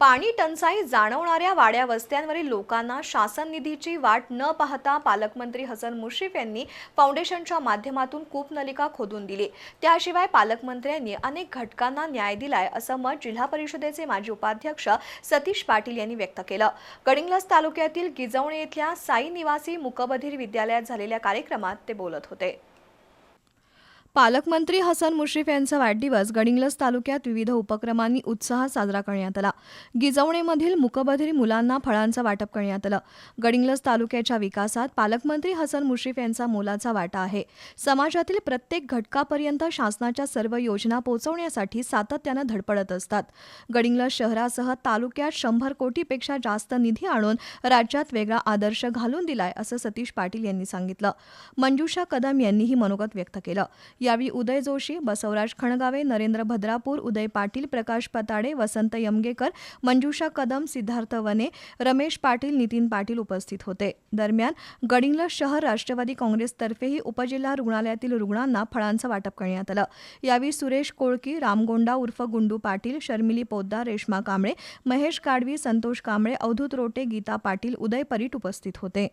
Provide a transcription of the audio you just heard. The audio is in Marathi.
पाणी टंचाई जाणवणाऱ्या वाड्या वस्त्यांवरील लोकांना शासन निधीची वाट न पाहता पालकमंत्री हसन मुश्रीफ यांनी फाउंडेशनच्या माध्यमातून कूपनलिका खोदून दिली. त्याशिवाय पालकमंत्र्यांनी अनेक घटकांना न्याय दिलाय असं मत जिल्हा परिषदेचे माजी उपाध्यक्ष सतीश पाटील यांनी व्यक्त केलं. गडिंग्लज तालुक्यातील गिजवणे येथल्या साई निवासी मुकबधीर विद्यालयात झालेल्या कार्यक्रमात ते बोलत होते. पालकमंत्री हसन मुश्रीफ यांचा वाढदिवस गडिंग्लज तालुक्यात विविध उपक्रमांनी उत्साहात साजरा करण्यात आला. गिजवणेमधील मुकबधीर मुलांना फळांचं वाटप करण्यात आलं. गडिंग्लज तालुक्याच्या विकासात पालकमंत्री हसन मुश्रीफ यांचा मोलाचा वाटा आहे. समाजातील प्रत्येक घटकापर्यंत शासनाच्या सर्व योजना पोहोचवण्यासाठी सातत्यानं धडपडत असतात. गडिंग्लज शहरासह तालुक्यात शंभर कोटीपेक्षा जास्त निधी आणून राज्यात वेगळा आदर्श घालून दिलाय असं सतीश पाटील यांनी सांगितलं. मंजुषा कदम यांनीही मनोगत व्यक्त केलं. यावेळी उदय जोशी बसवराज खणगावे नरेंद्र भद्रापूर उदय पाटील प्रकाश पताडे वसंत यमगेकर मंजुषा कदम सिद्धार्थ वने रमेश पाटील नितीन पाटील उपस्थित होते. दरम्यान गडिंगला शहर राष्ट्रवादी काँग्रेसतर्फेही उपजिल्हा रुग्णालयातील रुग्णांना फळांचं वाटप करण्यात आलं. यावेळी सुरेश कोळकी रामगोंडा उर्फ गुंडू पाटील शर्मिली पोद्दार रेश्मा कांबळे महेश काडवी संतोष कांबळे अवधूत रोटे गीता पाटील उदय परीट उपस्थित होते.